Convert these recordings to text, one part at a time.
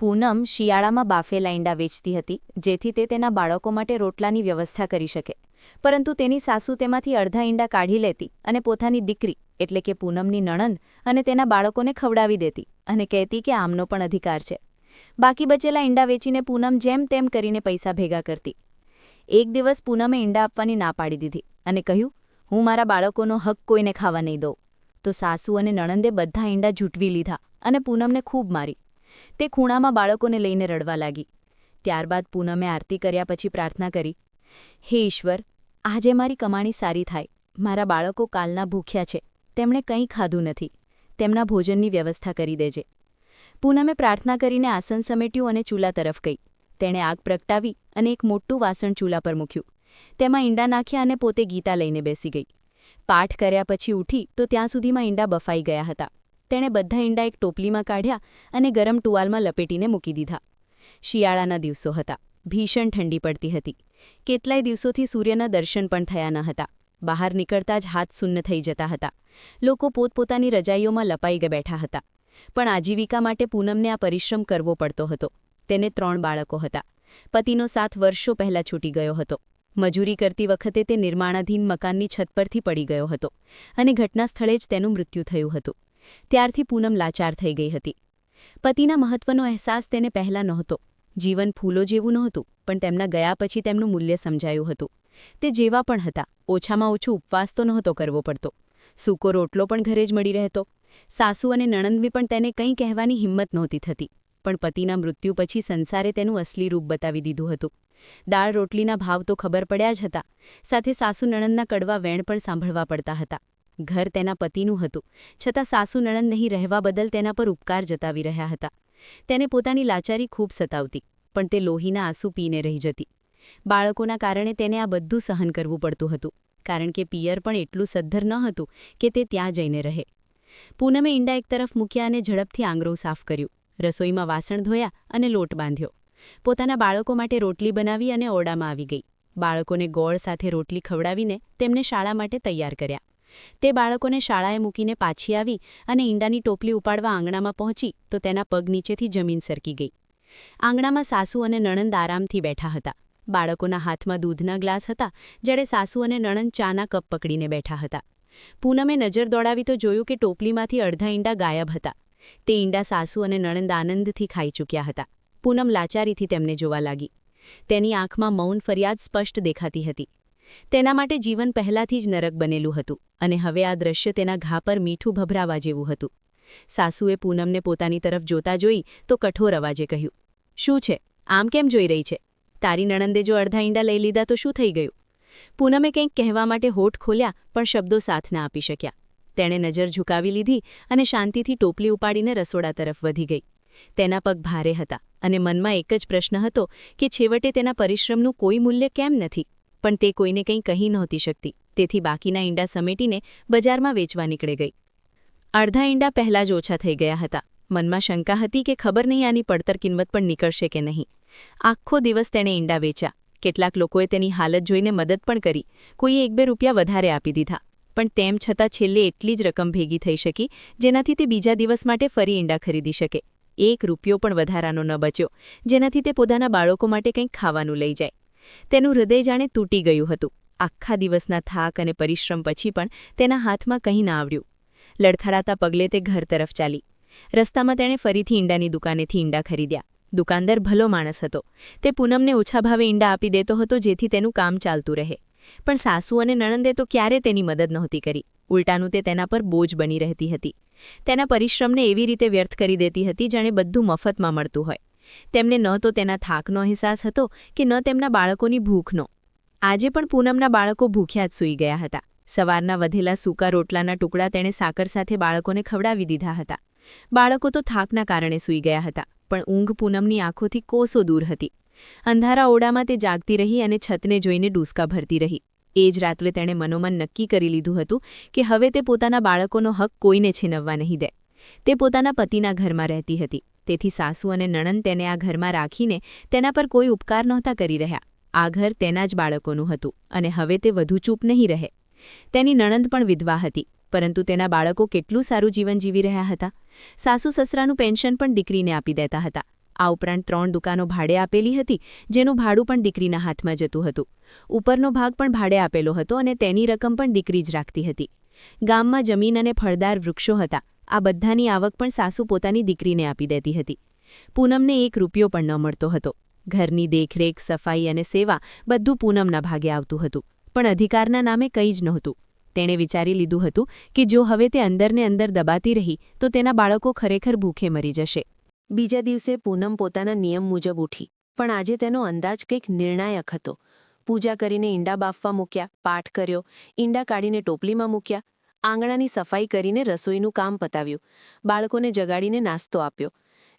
પૂનમ શિયાળામાં બાફેલા ઈંડા વેચતી હતી, જેથી તે તેના બાળકો માટે રોટલાની વ્યવસ્થા કરી શકે. પરંતુ તેની સાસુ તેમાંથી અડધા ઈંડા કાઢી લેતી અને પોતાની દીકરી, એટલે કે પૂનમની નણંદ, અને તેના બાળકોને ખવડાવી દેતી અને કહેતી કે આમનો પણ અધિકાર છે. બાકી બચેલા ઈંડા વેચીને પૂનમ જેમ તેમ કરીને પૈસા ભેગા કરતી. એક દિવસ પૂનમે ઈંડા આપવાની ના પાડી દીધી અને કહ્યું, હું મારા બાળકોનો હક કોઈને ખાવા નહીં દઉં. તો સાસુ અને નણંદે બધા ઈંડા ઝૂંટવી લીધા અને પૂનમને ખૂબ મારી. તે ખૂણામાં બાળકોને લઈને રડવા લાગી. ત્યારબાદ પૂનમે આરતી કર્યા પછી પ્રાર્થના કરી, હે ઈશ્વર, આજે મારી કમાણી સારી થાય. મારા બાળકો કાલના ભૂખ્યા છે. તેમણે કંઈ ખાધું નથી. તેમના ભોજનની વ્યવસ્થા કરી દેજે. પૂનમે પ્રાર્થના કરીને આસન સમેટ્યું અને ચૂલા તરફ ગઈ. તેણે આગ પ્રગટાવી અને એક મોટું વાસણ ચૂલા પર મૂક્યું. તેમાં ઈંડા નાખ્યા અને પોતે ગીતા લઈને બેસી ગઈ. પાઠ કર્યા પછી ઉઠી તો ત્યાં સુધીમાં ઈંડા બફાઈ ગયા હતા. તેણે બધા ઈંડા એક ટોપલીમાં કાઢ્યા અને ગરમ ટુવાલમાં લપેટીને મૂકી દીધા. શિયાળાના દિવસો હતા. ભીષણ ઠંડી પડતી હતી. કેટલાય દિવસોથી સૂર્યના દર્શન પણ થયા ન હતા. બહાર નીકળતા જ હાથ સુન્ન થઈ જતા હતા. લોકો પોતપોતાની રજાઈઓમાં લપાઈ બેઠા હતા. પણ આજીવિકા માટે પૂનમને આ પરિશ્રમ કરવો પડતો હતો. તેને ત્રણ બાળકો હતા. પતિનો સાથ વર્ષો પહેલા છૂટી ગયો હતો. મજૂરી કરતી વખતે તે નિર્માણાધીન મકાનની છત પરથી પડી ગયો હતો અને ઘટના સ્થળે જ તેનું મૃત્યુ થયું હતું. ત્યારથી પૂનમ લાચાર થઈ ગઈ હતી. પતિના મહત્વનો અહેસાસ તેને પહેલાં નહોતો. જીવન ફૂલો જેવું નહોતું, પણ તેમના ગયા પછી તેમનું મૂલ્ય સમજાયું હતું. તે જેવા પણ હતા, ઓછામાં ઓછું ઉપવાસ તો નહોતો કરવો પડતો. સૂકો રોટલો પણ ઘરે જ મળી રહેતો. સાસુ અને નણંદવી પણ તેને કંઈ કહેવાની હિંમત નહોતી થતી, પણ પતિના મૃત્યુ પછી સંસારે તેનું અસલી રૂપ બતાવી દીધું હતું. દાળ રોટલીના ભાવ તો ખબર પડ્યા જ હતા, સાથે સાસુ નણંદના કડવા વેણ પણ સાંભળવા પડતા હતા. ઘર તેના પતિનું હતું, છતાં સાસુ નણંદ નહીં રહેવા બદલ તેના પર ઉપકાર જતાવી રહ્યા હતા. તેને પોતાની લાચારી ખૂબ સતાવતી, પણ તે લોહીના આંસુ પીને રહી જતી. બાળકોના કારણે તેને આ બધું સહન કરવું પડતું હતું, કારણ કે પિયર પણ એટલું સદ્ધર ન હતું કે તે ત્યાં જઈને રહે. પૂનમે ઈંડા એક તરફ મૂક્યા અને ઝડપથી આંગળું સાફ કર્યું, રસોઈમાં વાસણ ધોયા અને લોટ બાંધ્યો. પોતાના બાળકો માટે રોટલી બનાવી અને ઓરડામાં આવી ગઈ. બાળકોને ગોળ સાથે રોટલી ખવડાવીને તેમને શાળા માટે તૈયાર કર્યા. તે બાળકોને શાળાએ મૂકીને પાછી આવી અને ઈંડાની ટોપલી ઉપાડવા આંગણામાં પહોંચી તો તેના પગ નીચેથી જમીન સરકી ગઈ. આંગણામાં સાસુ અને નણંદ આરામથી બેઠા હતા. બાળકોના હાથમાં દૂધના ગ્લાસ હતા જ્યારે સાસુ અને નણંદ ચાના કપ પકડીને બેઠા હતા. પૂનમે નજર દોડાવી તો જોયું કે ટોપલીમાંથી અડધા ઈંડા ગાયબ હતા. તે ઈંડા સાસુ અને નણંદ આનંદથી ખાઈ ચૂક્યા હતા. પૂનમ લાચારીથી તેમને જોવા લાગી. તેની આંખમાં મૌન ફરિયાદ સ્પષ્ટ દેખાતી હતી. તેના માટે જીવન પહેલાથી જ નરક બનેલું હતું અને હવે આ દ્રશ્ય તેના ઘા પર મીઠું ભભરાવા જેવું હતું. સાસુએ પૂનમને પોતાની તરફ જોતા જોઈ તો કઠોર અવાજે કહ્યું, શું છે? આમ કેમ જોઈ રહી છે? તારી નણંદે જો અડધા ઈંડા લઈ લીધા તો શું થઈ ગયું? પૂનમે કંઈક કહેવા માટે હોઠ ખોલ્યા, પણ શબ્દો સાથ ના આપી શક્યા. તેણે નજર ઝુકાવી લીધી અને શાંતિથી ટોપલી ઉપાડીને રસોડા તરફ વધી ગઈ. તેના પગ ભારે હતા અને મનમાં એક જ પ્રશ્ન હતો કે છેવટે તેના પરિશ્રમનું કોઈ મૂલ્ય કેમ નથી? પણ તે કોઈને કંઈ કહી નહોતી શકતી. તેથી બાકીના ઈંડા સમેટીને બજારમાં વેચવા નીકળી ગઈ. અડધા ઈંડા પહેલાં જ ઓછા થઈ ગયા હતા. મનમાં શંકા હતી કે ખબર નહીં આની પડતર કિંમત પણ નીકળશે કે નહીં. આખો દિવસ તેણે ઈંડા વેચ્યા. કેટલાક લોકોએ તેની હાલત જોઈને મદદ પણ કરી. કોઈએ એક બે રૂપિયા વધારે આપી દીધા. પણ તેમ છતાં છેલ્લે એટલી જ રકમ ભેગી થઈ શકી, જેનાથી તે બીજા દિવસ માટે ફરી ઈંડા ખરીદી શકે. એક રૂપિયો પણ વધારાનો ન બચ્યો, જેનાથી તે પોતાના બાળકો માટે કંઈક ખાવાનું લઈ જાય. તેનું હૃદય જાણે તૂટી ગયું હતું. આખા દિવસના થાક અને પરિશ્રમ પછી પણ તેના હાથમાં કંઈ ના આવડ્યું. લડથડાતા પગલે તે ઘર તરફ ચાલી. રસ્તામાં તેણે ફરીથી ઈંડાની દુકાનેથી ઈંડા ખરીદ્યા. દુકાનદાર ભલો માણસ હતો. તે પૂનમને ઓછા ભાવે ઈંડા આપી દેતો હતો જેથી તેનું કામ ચાલતું રહે. પણ સાસુ અને નણંદે તો ક્યારે તેની મદદ નહોતી કરી. ઉલટાનું તે તેના પર બોજ બની રહેતી હતી. તેના પરિશ્રમને એવી રીતે વ્યર્થ કરી દેતી હતી જાણે બધું મફતમાં મળતું હોય. તેમને ન તો તેના થાકનો અહેસાસ હતો કે ન તેમના બાળકોની ભૂખનો. આજે પણ પૂનમના બાળકો ભૂખ્યા જ સૂઈ ગયા હતા. સવારના વધેલા સૂકા રોટલાના ટુકડા તેણે સાકર સાથે બાળકોને ખવડાવી દીધા હતા. બાળકો તો થાકના કારણે સૂઈ ગયા હતા, પણ ઊંઘ પૂનમની આંખોથી કોસો દૂર હતી. અંધારા ઓડામાં તે જાગતી રહી અને છતને જોઈને ડૂસકા ભરતી રહી. એ જ રાત્રે તેણે મનોમન નક્કી કરી લીધું હતું કે હવે તે પોતાના બાળકોનો હક કોઈને છીનવવા નહીં દે. તે પોતાના પતિના ઘરમાં રહેતી હતી. તેથી સાસુ અને નણંદ તેને આ ઘરમાં રાખીને તેના પર કોઈ ઉપકાર નહોતા કરી રહ્યા. આ ઘર તેના જ બાળકોનું હતું અને હવે તે વધુ ચૂપ નહીં રહે. તેની નણંદ પણ વિધવા હતી, પરંતુ તેના બાળકો કેટલું સારું જીવન જીવી રહ્યા હતા. સાસુ સસરાનું પેન્શન પણ દીકરીને આપી દેતા હતા. આ ઉપરાંત ત્રણ દુકાનો ભાડે આપેલી હતી, જેનું ભાડું પણ દીકરીના હાથમાં જતું હતું. ઉપરનો ભાગ પણ ભાડે આપેલો હતો અને તેની રકમ પણ દીકરી જ રાખતી હતી. ગામમાં જમીન અને ફળદાર વૃક્ષો હતા. આ બધાની આવક પણ સાસુ પોતાની દીકરીને આપી દેતી હતી. પૂનમને એક રૂપિયો પણ ન મળતો હતો. ઘરની દેખરેખ, સફાઈ અને સેવા બધું પૂનમના ભાગે આવતું હતું, પણ અધિકારના નામે કંઈ જ નહોતું. તેણે વિચારી લીધું હતું કે જો હવે તે અંદરને અંદર દબાતી રહી, તો તેના બાળકો ખરેખર ભૂખે મરી જશે. બીજા દિવસે પૂનમ પોતાના નિયમ મુજબ ઉઠી, પણ આજે તેનો અંદાજ કંઈક નિર્ણાયક હતો. પૂજા કરીને ઈંડા બાફવા મૂક્યા, પાઠ કર્યો, ઈંડા કાઢીને ટોપલીમાં મૂક્યા આંગણાની સફાઈ કરીને રસોઈનું કામ પતાવ્યું. બાળકોને જગાડીને નાસ્તો આપ્યો.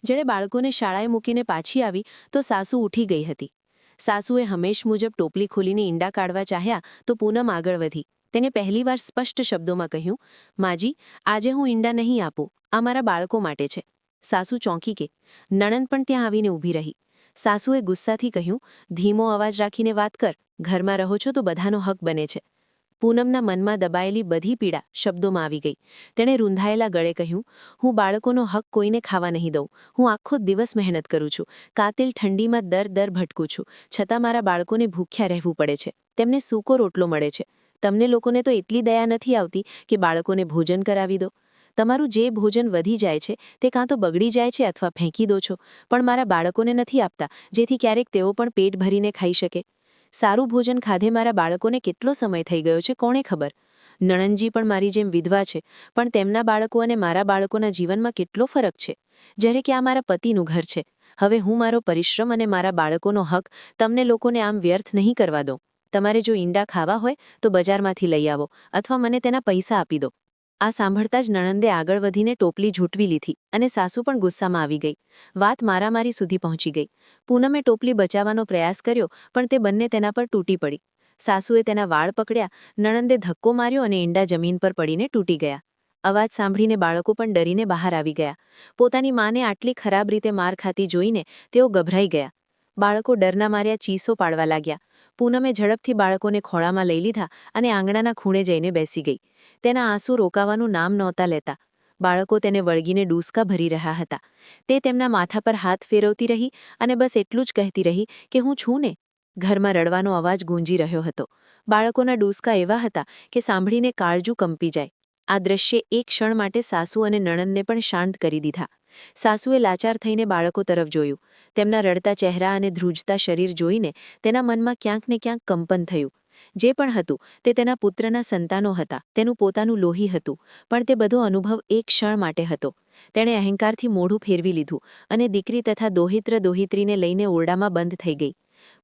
જેણે બાળકોને શાળાએ મૂકીને પાછી આવી તો સાસુ ઉઠી ગઈ હતી. સાસુએ હંમેશ મુજબ ટોપલી ખોલીને ઈંડા કાઢવા ચાહ્યા તો પૂનમ આગળ વધી. તેને પહેલીવાર સ્પષ્ટ શબ્દોમાં કહ્યું, માજી, આજે હું ઈંડા નહીં આપું. આ મારા બાળકો માટે છે. સાસુ ચોંકી કે, નણંદ પણ ત્યાં આવીને ઊભી રહી. સાસુએ ગુસ્સાથી કહ્યું, ધીમો અવાજ રાખીને વાત કર. ઘરમાં રહો છો તો બધાનો હક બને છે. પૂનમના મનમાં દબાયેલી બધી પીડા શબ્દોમાં આવી ગઈ. તેણે રૂંધાયેલા ગળે કહ્યું, હું બાળકોનો હક કોઈને ખાવા નહીં દઉં. હું આખો દિવસ મહેનત કરું છું. કાતિલ ઠંડીમાં દર દર ભટકું છું. છતાં મારા બાળકોને ભૂખ્યા રહેવું પડે છે. તેમને સૂકો રોટલો મળે છે. તમને લોકોને તો એટલી દયા નથી આવતી કે બાળકોને ભોજન કરાવી દો. તમારું જે ભોજન વધી જાય છે, તે કાં તો બગડી જાય છે અથવા ફેંકી દો છો. પણ મારા બાળકોને નથી આપતા, જેથી ક્યારેક તેઓ પણ પેટ ભરીને ખાઈ શકે. સારું ભોજન ખાધે મારા બાળકોને કેટલો સમય થઈ ગયો છે કોણે ખબર? નણંદજી પણ મારી જેમ વિધવા છે, પણ તેમના બાળકો અને મારા બાળકોના જીવનમાં કેટલો ફરક છે? જ્યારે કે આ મારા પતિનું ઘર છે, હવે હું મારો પરિશ્રમ અને મારા બાળકોનો હક તમને લોકોને આમ વ્યર્થ નહીં કરવા દઉં. તમારે જો ઈંડા ખાવા હોય તો બજારમાંથી લઈ આવો, અથવા મને તેના પૈસા આપી દો. આ સાંભળતા જ નણંદે આગળ વધીને ટોપલી ઝૂંટવી લીધી અને સાસુ પણ ગુસ્સામાં આવી ગઈ. વાત મારામારી સુધી પહોંચી ગઈ. પૂનમે ટોપલી બચાવવાનો પ્રયાસ કર્યો, પણ તે બંને તેના પર તૂટી પડી. સાસુએ તેના વાળ પકડ્યા, નણંદે ધક્કો માર્યો અને ઈંડા જમીન પર પડીને તૂટી ગયા. અવાજ સાંભળીને બાળકો પણ ડરીને બહાર આવી ગયા. પોતાની માને આટલી ખરાબ રીતે માર ખાતી જોઈને તેઓ ગભરાઈ ગયા. બાળકો ડરના માર્યા ચીસો પાડવા લાગ્યા. પૂનમે ઝડપથી બાળકોને ખોળામાં લઈ લીધા અને આંગણાના ખૂણે જઈને બેસી ગઈ. તેના આંસુ રોકાવાનું નામ નહોતા લેતા. બાળકો તેને વળગીને ડૂસકા ભરી રહ્યા હતા. તે તેમના માથા પર હાથ ફેરવતી રહી અને બસ એટલું જ કહેતી રહી કે હું છું ને. ઘરમાં રડવાનો અવાજ ગુંજી રહ્યો હતો. બાળકોના ડૂસકા એવા હતા કે સાંભળીને કાળજું કંપી જાય. આ દ્રશ્ય એક ક્ષણ માટે સાસુ અને નણંદને પણ શાંત કરી દીધા. સાસુએ લાચાર થઈને બાળકો તરફ જોયું. તેમના રડતા ચહેરા અને ધ્રુજતા શરીર જોઈને તેના મનમાં ક્યાંક ને ક્યાંક કંપન થયું. જે પણ હતું, તે તેના પુત્રના સંતાનો હતા, તેનું પોતાનું લોહી હતું, પણ તે બધો અનુભવ એક ક્ષણ માટે હતો. તેણે અહંકારથી મોઢું ફેરવી લીધું અને દીકરી તથા દોહિત્ર દોહિત્રીને લઈને ઓરડામાં બંધ થઈ ગઈ.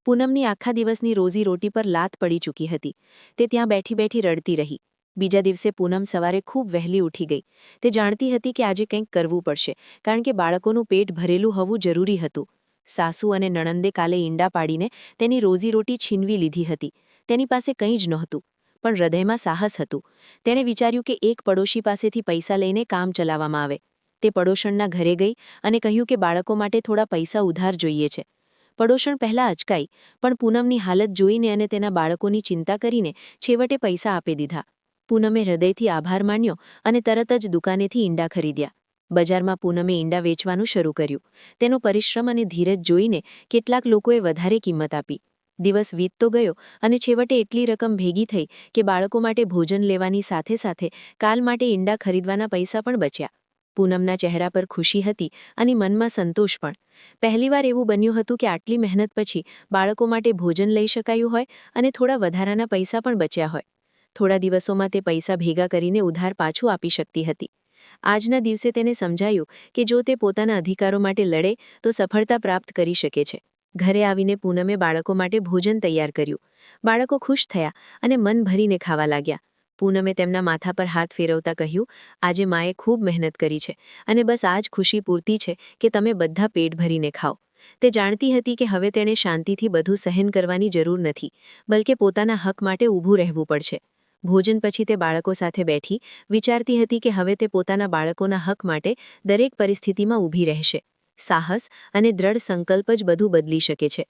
પૂનમની આખા દિવસની રોજી રોટી પર લાત પડી ચૂકી હતી. તે ત્યાં બેઠી બેઠી રડતી રહી. બીજા દિવસે પૂનમ સવારે ખૂબ વહેલી ઉઠી ગઈ. તે જાણતી હતી કે આજે કંઈક કરવું પડશે, કારણ કે બાળકોનું પેટ ભરેલું હોવું જરૂરી હતું. સાસુ અને નણંદે કાલે ઈંડા પાડીને તેની રોજીરોટી છીનવી લીધી હતી. તેની પાસે કંઈ જ નહોતું, પણ હૃદયમાં સાહસ હતું. તેણે વિચાર્યું કે એક પડોશી પાસેથી પૈસા લઈને કામ ચલાવવામાં આવે. તે પડોશણના ઘરે ગઈ અને કહ્યું કે બાળકો માટે થોડા પૈસા ઉધાર જોઈએ છે. પડોશણ પહેલાં અચકાઈ, પણ પૂનમની હાલત જોઈને અને તેના બાળકોની ચિંતા કરીને છેવટે પૈસા આપી દીધા. પૂનમે હૃદયથી આભાર માન્યો અને તરત જ દુકાનેથી ઈંડા ખરીદ્યા. બજારમાં પૂનમે ઈંડા વેચવાનું શરૂ કર્યું. તેનો પરિશ્રમ અને ધીરજ જોઈને કેટલાક લોકોએ વધારે કિંમત આપી. દિવસ વીતતો ગયો અને છેવટે એટલી રકમ ભેગી થઈ કે બાળકો માટે ભોજન લેવાની સાથે સાથે કાલ માટે ઈંડા ખરીદવાના પૈસા પણ બચ્યા. પૂનમના ચહેરા પર ખુશી હતી અને મનમાં સંતોષ પણ. પહેલીવાર એવું બન્યું હતું કે આટલી મહેનત પછી બાળકો માટે ભોજન લઈ શકાયું હોય અને થોડા વધારાના પૈસા પણ બચ્યા હોય. થોડા દિવસોમાં તે પૈસા ભેગા કરીને ઉધાર પાછું આપી શકતી હતી. આજના દિવસે તેને સમજાયું કે જો તે પોતાના અધિકારો માટે લડે, તો સફળતા પ્રાપ્ત કરી શકે છે. ઘરે આવીને પૂનમે બાળકો માટે ભોજન તૈયાર કર્યું. બાળકો ખુશ થયા અને મન ભરીને ખાવા લાગ્યા. પૂનમે તેમના માથા પર હાથ ફેરવતા કહ્યું, આજે માએ ખૂબ મહેનત કરી છે અને બસ આજ ખુશી પૂરતી છે કે તમે બધા પેટ ભરીને ખાઓ. તે જાણતી હતી કે હવે તેણે શાંતિથી બધું સહન કરવાની જરૂર નથી, બલકે પોતાના હક માટે ઊભું રહેવું પડશે. ભોજન પછી તે બાળકો સાથે બેઠી વિચારતી હતી કે હવે તે પોતાના બાળકોના હક માટે દરેક પરિસ્થિતિમાં ઊભી રહેશે. સાહસ અને દ્રઢ સંકલ્પ જ બધું બદલી શકે છે.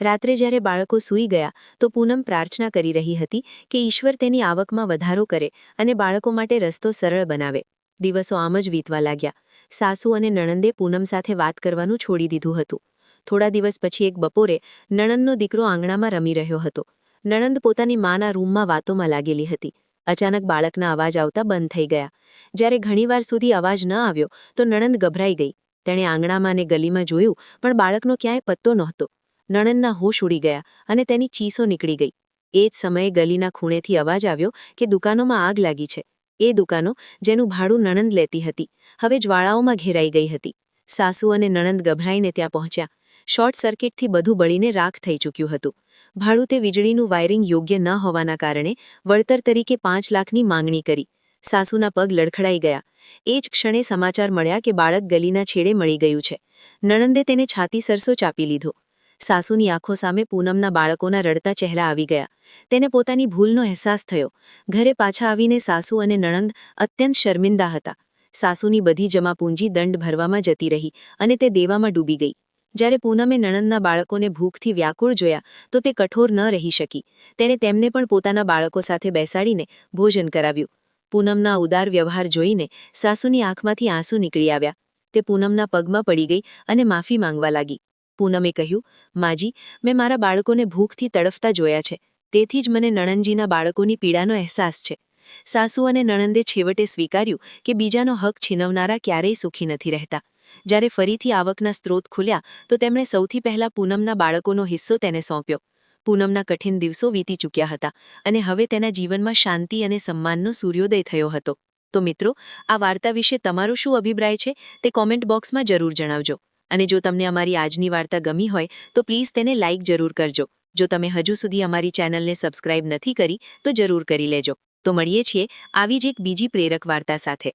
રાત્રે જ્યારે બાળકો સૂઈ ગયા તો પૂનમ પ્રાર્થના કરી રહી હતી કે ઈશ્વર તેની આવકમાં વધારો કરે અને બાળકો માટે રસ્તો સરળ બનાવે. દિવસો આમ જ વીતવા લાગ્યા. સાસુ અને નણંદે પૂનમ સાથે વાત કરવાનું છોડી દીધું હતું. થોડા દિવસ પછી એક બપોરે નણંદનો દીકરો આંગણામાં રમી રહ્યો હતો. નણંદ પોતાની માના રૂમમાં વાતોમાં લાગેલી હતી. અચાનક બાળકના અવાજ આવતા બંધ થઈ ગયા. જ્યારે ઘણીવાર સુધી અવાજ ન આવ્યો, તો નણંદ ગભરાઈ ગઈ. તેણે આંગણામાં અને ગલીમાં જોયું, પણ બાળકનો ક્યાંય પત્તો નહોતો. નણંદના હોશ ઉડી ગયા અને તેની ચીસો નીકળી ગઈ. એ જ સમયે ગલીના ખૂણેથી અવાજ આવ્યો કે દુકાનોમાં આગ લાગી છે. એ દુકાનો જેનું ભાડું નણંદ લેતી હતી. હવે જ્વાળાઓમાં ઘેરાઈ ગઈ હતી. સાસુ અને નણંદ ગભરાઈને ત્યાં પહોંચ્યા. શોર્ટ સર્કિટથી બધું બળીને રાખ થઈ ચૂક્યું હતું. ભાડું તે વીજળીનું વાયરિંગ યોગ્ય ન હોવાના કારણે વળતર તરીકે પાંચ લાખની માંગણી કરી. સાસુના પગ લડખડાઈ ગયા. એ જ ક્ષણે સમાચાર મળ્યા કે બાળક ગલીના છેડે મળી ગયું છે. નણંદે તેને છાતી સરસો ચાપી લીધો. સાસુની આંખો સામે પૂનમના બાળકોના રડતા ચહેરા આવી ગયા. તેને પોતાની ભૂલનો અહેસાસ થયો. ઘરે પાછા આવીને સાસુ અને નણંદ અત્યંત શર્મિંદા હતા. સાસુની બધી જમા પૂંજી દંડ ભરવામાં જતી રહી અને તે દેવામાં ડૂબી ગઈ. જ્યારે પૂનમે નણંદના બાળકોને ભૂખથી વ્યાકુળ જોયા, તો તે કઠોર ન રહી શકી. તેણે તેમને પણ પોતાના બાળકો સાથે બેસાડીને ભોજન કરાવ્યું. પૂનમના ઉદાર વ્યવહાર જોઈને સાસુની આંખમાંથી આંસુ નીકળી આવ્યા. તે પૂનમના પગમાં પડી ગઈ અને માફી માંગવા લાગી. પૂનમે કહ્યું, માજી, મેં મારા બાળકોને ભૂખથી તડફતા જોયા છે. તેથી જ મને નણંદજીના બાળકોની પીડાનો અહેસાસ છે. સાસુ અને નણંદે છેવટે સ્વીકાર્યું કે બીજાનો હક છીનવનારા ક્યારેય સુખી નથી રહેતા. જ્યારે ફરીથી આવકના સ્ત્રોત ખુલ્યા, તો તેમણે સૌથી પહેલા પૂનમના બાળકોનો હિસ્સો તેને સોંપ્યો. પૂનમના કઠિન દિવસો વીતી ચૂક્યા હતા અને હવે તેના જીવનમાં શાંતિ અને સન્માનનો સૂર્યોદય થયો હતો. તો મિત્રો, આ વાર્તા વિશે તમારો શું અભિપ્રાય છે તે કોમેન્ટ બોક્સમાં જરૂર જણાવજો. અને જો તમને અમારી આજની વાર્તા ગમી હોય, તો પ્લીઝ તેને લાઇક જરૂર કરજો. જો તમે હજુ સુધી અમારી ચેનલને સબસ્ક્રાઇબ નથી કરી, તો જરૂર કરી લેજો. તો મળીએ છીએ આવી જ એક બીજી પ્રેરક વાર્તા સાથે.